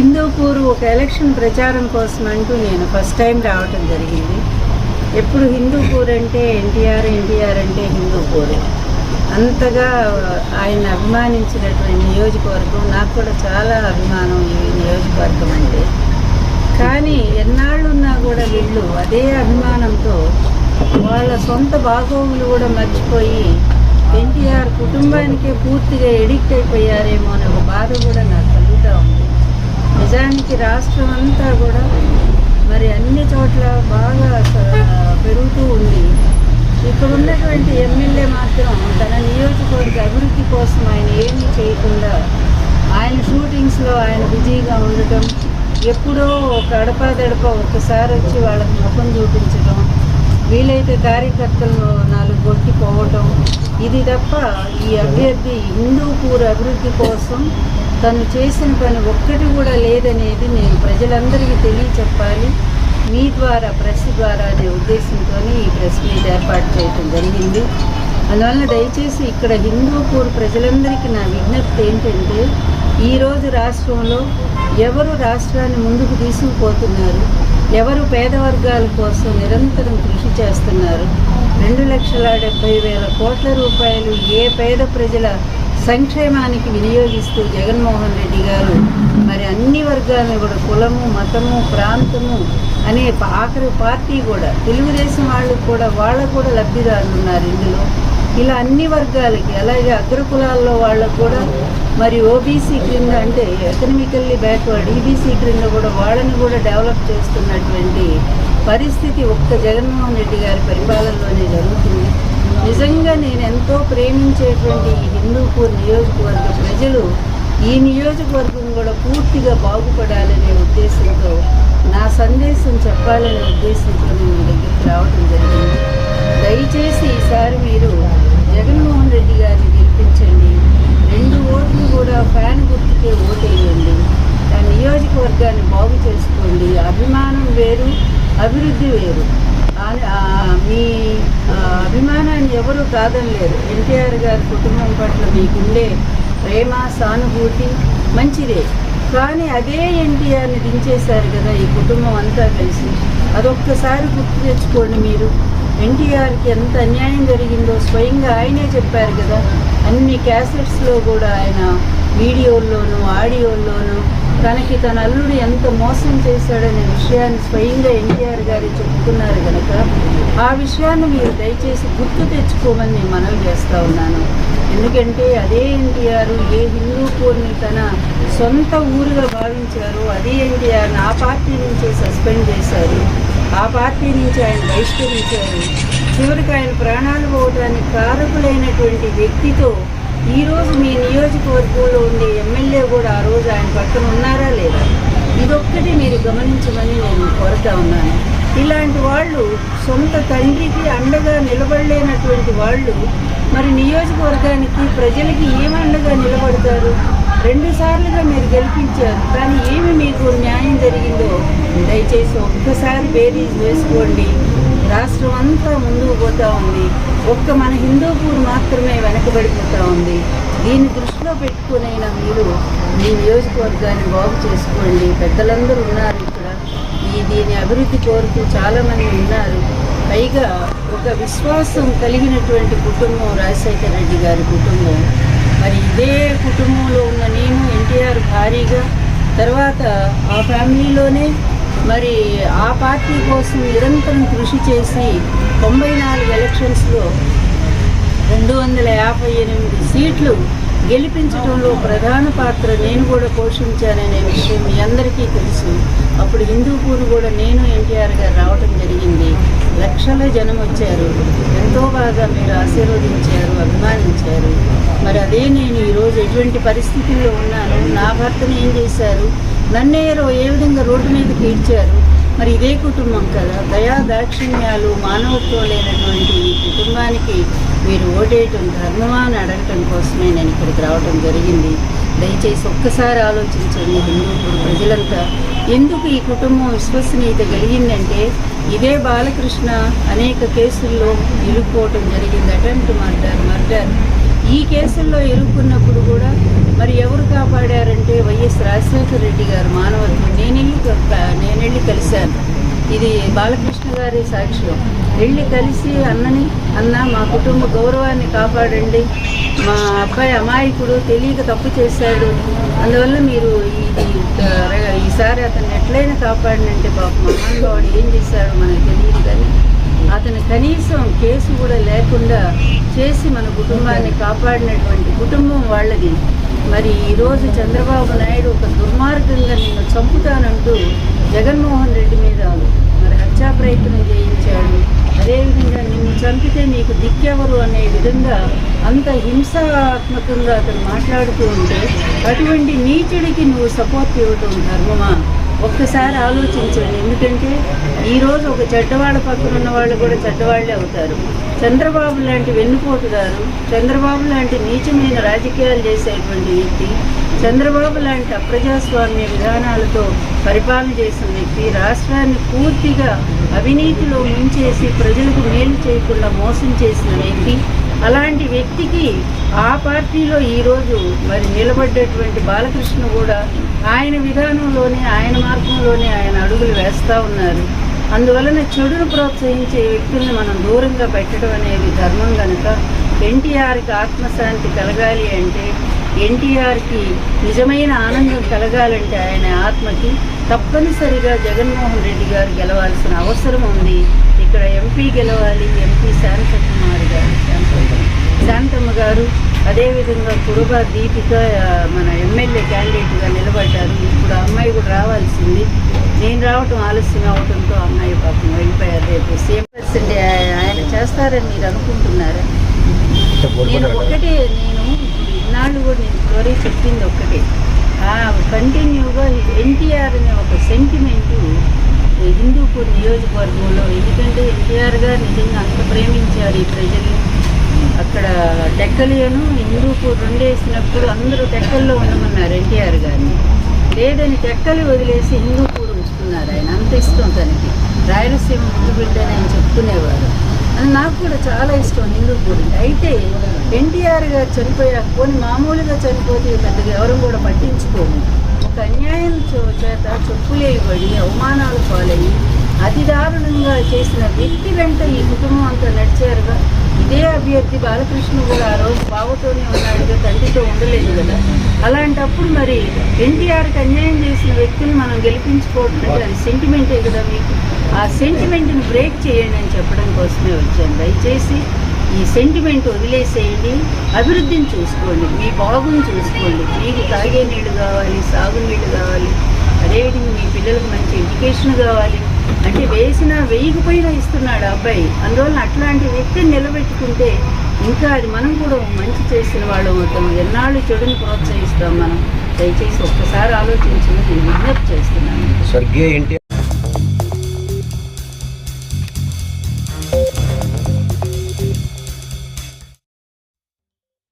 హిందూపూర్ ఒక ఎలక్షన్ ప్రచారం కోసం అంటూ నేను ఫస్ట్ టైం రావటం జరిగింది. ఎప్పుడు హిందూపూర్ అంటే ఎన్టీఆర్ ఎన్టీఆర్ అంటే హిందూపూర్. అంతగా ఆయన అభిమానించినటువంటి నియోజకవర్గం నాకు కూడా చాలా అభిమానం ఈ నియోజకవర్గం అంటే. కానీ ఎన్నాళ్ళున్నా కూడా వీళ్ళు అదే అభిమానంతో వాళ్ళ సొంత భాగోములు కూడా మర్చిపోయి ఎన్టీఆర్ కుటుంబానికే పూర్తిగా ఎడిక్ట్ అయిపోయారేమో అనే ఒక బాధ కూడా నాకు కలుగుతూ ఉంది. నిజానికి రాష్ట్రం అంతా కూడా మరి అన్ని చోట్ల బాగా పెరుగుతూ ఉంది. ఇక్కడ ఉన్నటువంటి ఎమ్మెల్యే మాత్రం తన నియోజకవర్గ అభివృద్ధి కోసం ఆయన ఏమీ చేయకుండా ఆయన షూటింగ్స్లో ఆయన బిజీగా ఉండటం ఎప్పుడో ఒక అడపాదడప ఒక్కసారి వచ్చి వాళ్ళకి ముఖం చూపించడం వీలైతే కార్యకర్తలను నాలుగు కొట్టిపోవటం ఇది తప్ప ఈ అభ్యర్థి హిందూపూర్ అభివృద్ధి కోసం తను చేసిన పని ఒక్కటి కూడా లేదనేది నేను ప్రజలందరికీ తెలియచెప్పాలి. మీ ద్వారా ప్రెస్ ద్వారా అనే ఉద్దేశంతో ఈ ప్రెస్ మీట్ ఏర్పాటు చేయడం జరిగింది. అందువలన దయచేసి ఇక్కడ హిందూపూర్ ప్రజలందరికీ నా విజ్ఞప్తి ఏంటంటే ఈరోజు రాష్ట్రంలో ఎవరు రాష్ట్రాన్ని ముందుకు తీసుకుపోతున్నారు ఎవరు పేద వర్గాల కోసం నిరంతరం కృషి చేస్తున్నారు రెండు లక్షల డెబ్బై వేల కోట్ల రూపాయలు ఏ పేద ప్రజల సంక్షేమానికి వినియోగిస్తూ జగన్మోహన్ రెడ్డి గారు? మరి అన్ని వర్గాలను కూడా కులము మతము ప్రాంతము అనే ఆఖరి పార్టీ కూడా తెలుగుదేశం వాళ్ళు కూడా వాళ్ళకు కూడా లబ్ధిదారులు ఉన్నారు ఇందులో. ఇలా అన్ని వర్గాలకి అలాగే అగ్రకులాల్లో వాళ్ళకు కూడా మరి ఓబీసీ క్రింద అంటే ఎకనమికల్లీ బ్యాక్వర్డ్ ఈబీసీ క్రింద కూడా వాళ్ళని కూడా డెవలప్ చేస్తున్నటువంటి పరిస్థితి ఒక్క జగన్మోహన్ రెడ్డి గారి పరిపాలనలోనే జరుగుతుంది. నిజంగా నేను ఎంతో ప్రేమించేటువంటి ఈ హిందూపూర్ నియోజకవర్గ ప్రజలు ఈ నియోజకవర్గం కూడా పూర్తిగా బాగుపడాలనే ఉద్దేశంతో నా సందేశం చెప్పాలనే ఉద్దేశంతో నేను మీ దగ్గరికి రావడం జరిగింది. దయచేసి ఈసారి మీరు జగన్మోహన్ రెడ్డి గారిని గెలిపించండి. రెండు ఓట్లు కూడా ఫ్యాన్ గుర్తుకే ఓటేయండి. ఆ నియోజకవర్గాన్ని బాగు చేసుకోండి. అభివృద్ధి వేరు. మీ అభిమానాన్ని ఎవరు కాదనలేరు. ఎన్టీఆర్ గారి కుటుంబం పట్ల మీకుండే ప్రేమ సానుభూతి మంచిదే. కానీ అదే ఎన్టీఆర్ని దించేశారు కదా ఈ కుటుంబం అంతా కలిసి. అదొక్కసారి గుర్తు తెచ్చుకోండి మీరు. ఎన్టీఆర్కి ఎంత అన్యాయం జరిగిందో స్వయంగా ఆయనే చెప్పారు కదా. అన్ని క్యాసెట్స్లో కూడా ఆయన వీడియోల్లోనూ ఆడియోల్లోనూ తనకి తన అల్లుడు ఎంత మోసం చేశాడనే విషయాన్ని స్వయంగా ఎన్టీఆర్ గారు చెప్పుకున్నారు కనుక ఆ విషయాన్ని మీరు దయచేసి గుర్తు తెచ్చుకోమని నేను మనవి చేస్తూ ఉన్నాను. ఎందుకంటే అదే ఎన్టీఆర్ ఏ హిందూపూర్ని తన సొంత ఊరుగా భావించారో అదే ఎన్టీఆర్ని ఆ పార్టీ నుంచే సస్పెండ్ చేశారు. ఆ పార్టీ నుంచి ఆయన బహిష్కరించారు. చివరికి ఆయన ప్రాణాలు పోవడానికి కారకులైనటువంటి వ్యక్తితో ఈరోజు మీ నియోజకవర్గంలో ఉండే ఎమ్మెల్యే కూడా ఆ రోజు ఆయన పక్కన ఉన్నారా లేదా? ఇదొక్కటి మీరు గమనించమని నేను కోరుతా ఉన్నాను. ఇలాంటి వాళ్ళు సొంత తండ్రికి అండగా నిలబడలేనటువంటి వాళ్ళు మరి నియోజకవర్గానికి ప్రజలకి ఏమండగా అండగా నిలబడతారు? రెండు సార్లుగా మీరు గెలిపించారు కానీ ఏమి మీకు న్యాయం జరిగిందో దయచేసి ఒక్కసారి బేరీజ్ వేసుకోండి. రాష్ట్రం అంతా ముందుకు పోతూ ఉంది. ఒక్క మన హిందూపూర్ మాత్రమే వెనకబడిపోతూ ఉంది. దీన్ని దృష్టిలో పెట్టుకునైనా మీరు మీ నియోజకవర్గాన్ని బాగు చేసుకోండి. పెద్దలందరూ ఉన్నారు ఇక్కడ. ఈ దీని అభివృద్ధి కోరుతూ చాలామంది ఉన్నారు. పైగా ఒక విశ్వాసం కలిగినటువంటి కుటుంబం రాజశేఖర రెడ్డి గారి కుటుంబం. మరి ఇదే కుటుంబంలో ఉన్న నేను ఎన్టీఆర్ భారీగా. తర్వాత ఆ ఫ్యామిలీలోనే మరి ఆ పార్టీ కోసం నిరంతరం కృషి చేసి తొంభై నాలుగు ఎలక్షన్స్లో రెండు వందల యాభై ఎనిమిది సీట్లు గెలిపించడంలో ప్రధాన పాత్ర నేను కూడా పోషించాననే విషయం మీ అందరికీ తెలుసు. అప్పుడు హిందూపూర్ కూడా నేను ఎన్టీఆర్ గారు రావడం జరిగింది. లక్షల జనం వచ్చారు. ఎంతో బాగా మీరు ఆశీర్వదించారు అభిమానించారు. మరి అదే నేను ఈరోజు ఎటువంటి పరిస్థితుల్లో ఉన్నాను నా భర్తను ఏం చేశారు? నన్నయ్యరు ఏ విధంగా రోడ్డు మీదకి ఈడ్చారు మరి ఇదే కుటుంబం కదా. దయా దాక్షిణ్యాలు మానవత్వం లేనటువంటి ఈ కుటుంబానికి మీరు ఓటేయటం ధర్మమా అని అడగటం కోసమే నేను ఇక్కడికి రావటం జరిగింది. దయచేసి ఒక్కసారి ఆలోచించండి హిందూ ప్రజలంతా. ఎందుకు ఈ కుటుంబం విశ్వసనీయత కలిగిందంటే ఇదే బాలకృష్ణ అనేక కేసుల్లో ఇరుక్కోవటం జరిగింది. Attempt murder murder. ఈ కేసుల్లో ఇరుక్కున్నప్పుడు కూడా మరి ఎవరు కాపాడారు? వైఎస్ రాజశేఖర రెడ్డి గారు మానవత్వం. నేనెళ్ళి నేనెళ్ళి కలిశాను. ఇది బాలకృష్ణ గారి సాక్ష్యం. వెళ్ళి కలిసి అన్నని అన్న మా కుటుంబ గౌరవాన్ని కాపాడండి. మా అబ్బాయి అమాయకుడు తెలియక తప్పు చేశాడు. అందువల్ల మీరు ఇది ఈసారి అతన్ని ఎట్లయినా కాపాడినంటే పాప మహానుభావుడు ఏం చేశాడో మనకు తెలియదు కానీ అతను కనీసం కేసు కూడా లేకుండా చేసి మన కుటుంబాన్ని కాపాడినటువంటి కుటుంబం వాళ్ళది. మరి ఈరోజు చంద్రబాబు నాయుడు ఒక దుర్మార్గంగా నిన్ను చంపుతానంటూ జగన్మోహన్ రెడ్డి మీద మరి హత్యా ప్రయత్నం చేయించాడు. అదేవిధంగా నిన్ను చంపితే నీకు దిక్కెవరు అనే విధంగా అంత హింసాత్మకంగా అతను మాట్లాడుతూ ఉంటే అటువంటి నీచుడికి నువ్వు సపోర్ట్ ఇవ్వటం ధర్మమా? ఒక్కసారి ఆలోచించండి. ఎందుకంటే ఈరోజు ఒక చెడ్డవాళ్ళ పక్కన ఉన్న వాళ్ళు కూడా చెడ్డవాళ్ళే అవుతారు. చంద్రబాబు లాంటి వెన్నుపోటుదారు చంద్రబాబు లాంటి నీచమైన రాజకీయాలు చేసేటువంటి వ్యక్తి చంద్రబాబు లాంటి అప్రజాస్వామ్య విధానాలతో పరిపాలన చేసిన వ్యక్తి రాష్ట్రాన్ని పూర్తిగా అవినీతిలో ముంచేసి ప్రజలకు మేలు చేయకుండా మోసం చేసిన వ్యక్తి అలాంటి వ్యక్తికి ఆ పార్టీలో ఈరోజు మరి నిలబడ్డటువంటి బాలకృష్ణ కూడా ఆయన విధానంలోనే ఆయన మార్గంలోనే ఆయన అడుగులు వేస్తూ ఉన్నారు. అందువలన చెడును ప్రోత్సహించే వ్యక్తుల్ని మనం దూరంగా పెట్టడం అనేది ధర్మం కనుక ఎన్టీఆర్కి ఆత్మశాంతి కలగాలి అంటే ఎన్టీఆర్కి నిజమైన ఆనందం కలగాలంటే ఆయన ఆత్మకి తప్పనిసరిగా జగన్మోహన్ రెడ్డి గారు గెలవాల్సిన అవసరం ఉంది. ఇక్కడ ఎంపీ గెలవాలి ఎంపీ శాంతకుమారి గారు శాంతమ్మ శాంతమ్మ గారు అదేవిధంగా కురుబా దీపిక మన ఎమ్మెల్యే క్యాండిడేట్గా నిలబడ్డారు. ఇప్పుడు అమ్మాయి కూడా రావాల్సింది. నేను రావటం ఆలస్యం అవడంతో అమ్మాయి పాపం వెళ్ళిపోయారు రేపు సేమ్ పర్సెంట్ ఆయన చేస్తారని మీరు అనుకుంటున్నారా? నేను ఒక్కటే నేను ఇన్నాళ్ళు కూడా నేను స్టోరీ చెప్పింది ఒక్కటే. కంటిన్యూగా ఎన్టీఆర్ అనే ఒక సెంటిమెంటు హిందూపూర్ నియోజకవర్గంలో ఎందుకంటే ఎన్టీఆర్ గారు నిజంగా అంత ప్రేమించారు ఈ ప్రజల్ని అక్కడ టెక్కలియను హిందూపూర్ రెండేసినప్పుడు అందరూ టెక్కల్లో ఉండమన్నారు ఎన్టీఆర్ గారిని. లేదని టెక్కలు వదిలేసి హిందూపూర్ ఉంచుకున్నారు ఆయన. అంత ఇష్టం తనకి. రాయలసీమ ముందు బిడ్డని ఆయన చెప్పుకునేవారు. అది నాకు కూడా చాలా ఇష్టం హిందూపూర్. అంటే అయితే ఎన్టీఆర్ గారు చనిపోయాక పోనీ మామూలుగా చనిపోతే పెద్దగా ఎవరు కూడా పట్టించుకోము. వారికి అన్యాయం చేత చెప్పులేయబడి అవమానాలు పాలయ్యి అతి దారుణంగా చేసిన వ్యక్తి వెంట ఈ కుటుంబం అంతా నడిచారుగా ఇదే అభ్యర్థి బాలకృష్ణ కూడా ఆ రోజు బావతోనే ఉన్నాడుగా తండ్రితో ఉండలేదు కదా. అలాంటప్పుడు మరి ఎన్టీఆర్కి అన్యాయం చేసిన వ్యక్తిని మనం గెలిపించుకోవడం అంటే అది సెంటిమెంటే కదా మీకు? ఆ సెంటిమెంట్ని బ్రేక్ చేయండి అని చెప్పడం కోసమే వచ్చాను. దయచేసి ఈ సెంటిమెంట్ వదిలేసేయండి. అభివృద్ధిని చూసుకోండి. మీ బాగుని చూసుకోండి. మీకు తాగే నీళ్ళు కావాలి సాగునీళ్ళు కావాలి. అదేవిధంగా మీ పిల్లలకు మంచి ఎడ్యుకేషన్ కావాలి. అంటే వేసిన వేయకపోయినా ఇస్తున్నాడు అబ్బాయి. అందువల్ల అట్లాంటి వ్యక్తిని నిలబెట్టుకుంటే ఇంకా అది మనం కూడా మంచి చేసిన వాళ్ళం అవుతాం. ఎన్నాళ్ళు చెడుని ప్రోత్సహిస్తాం మనం. దయచేసి ఒక్కసారి ఆలోచించి నేను విజ్ఞప్తి చేస్తున్నాను.